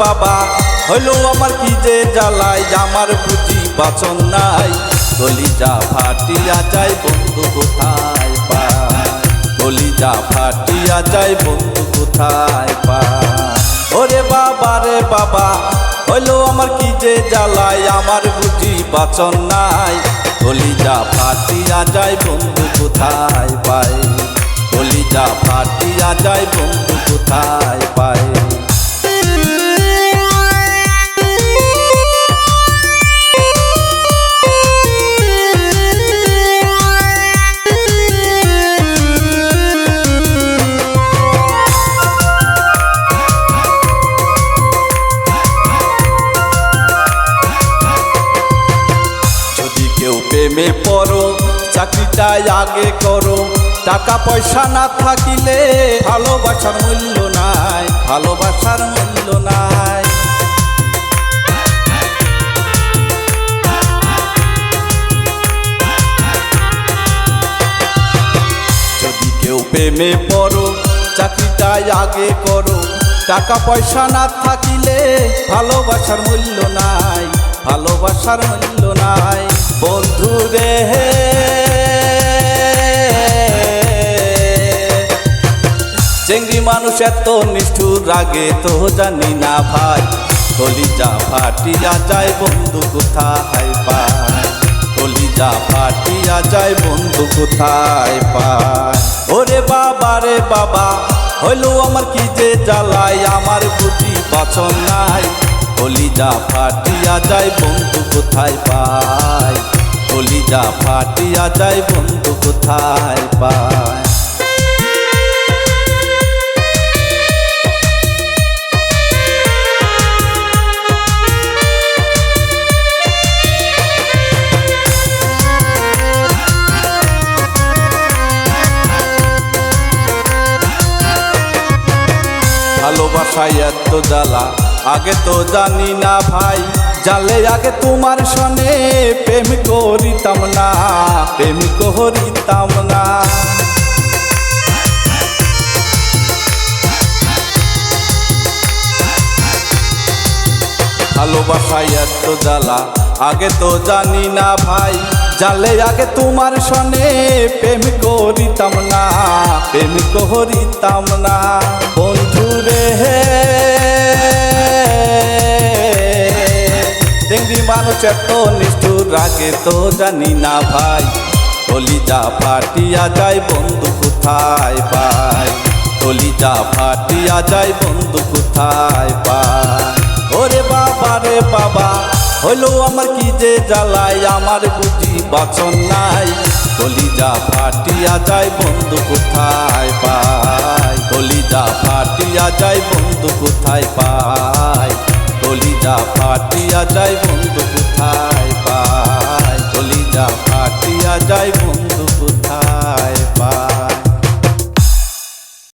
বাবা, হইল আমার কি যে জ্বালাই আমার বুঝি বাচন নাই। কলিজা ফাটিয়া যায় বন্ধু কোথায় পায়? কলিজা ফাটিয়া যায় বন্ধু কোথায় পায়? ওরে বাবা রে বাবা, হইল আমার কি যে জ্বালাই, আমার বুঝি বাচন নাই। কলিজা ফাটিয়া যায় বন্ধু কোথায় পায়? কলিজা ফাটিয়া যায় বন্ধু কোথায় পায়? প্রেমে পড়ো চাকরিটাই আগে করো। টাকা পয়সা না থাকিলে ভালোবাসার মূল্য নাই, ভালোবাসার মূল্য নাই। যদি কেউ প্রেমে পড়ো চাকরিটাই আগে করো। টাকা পয়সা না থাকিলে ভালোবাসার মূল্য নাই। ভালোবাসার মূল্য নাই। বন্ধু রে। চেংড়ি মানুষ এত নিষ্ঠুর, রাগে তো জানি না ভাই। কলিজা ফাটিয়া যায় বন্ধু কোথায় পায়? কলিজা ফাটিয়া যায় বন্ধু কোথায় পায়? ওরে বাবা রে বাবা, হইল আমার কি যে জ্বালাই আমার বুঝি বাচন নাই। কলিজা ফাটিয়া যায়, বন্ধু কোথায় পায়? কলিজা ফাটিয়া যায়, বন্ধু কোথায় পায়? ভালোবাসায় এত জ্বালা আগে তো জানি না ভাই জালে আগে তোমার সনে প্রেম করিতাম না, প্রেম করিতাম না। ভালোবাসায় এত জ্বালা, আগে তো জানি না ভাই জালে আগে তোমার সনে প্রেম করিতাম না, প্রেম করিতাম না। বন্ধু রে মানুষ এত নিষ্ঠুর আগে তো জানি না ভাই। কলিজা ফাটিয়া যায় বন্ধু কোথায় পায়? কলিজা ফাটিয়া যায় বন্ধু কোথায় পায়? ওরে বাবা রে বাবা, হইল আমার কি যে জ্বালাই? আমার বুঝি বাচন নাই। কলিজা ফাটিয়া যায় বন্ধু কোথায় পায়? কলিজা ফাটিয়া যায় বন্ধু কোথায় পায়? কলিজা ফাটিয়া যায় বন্ধু কোথায়?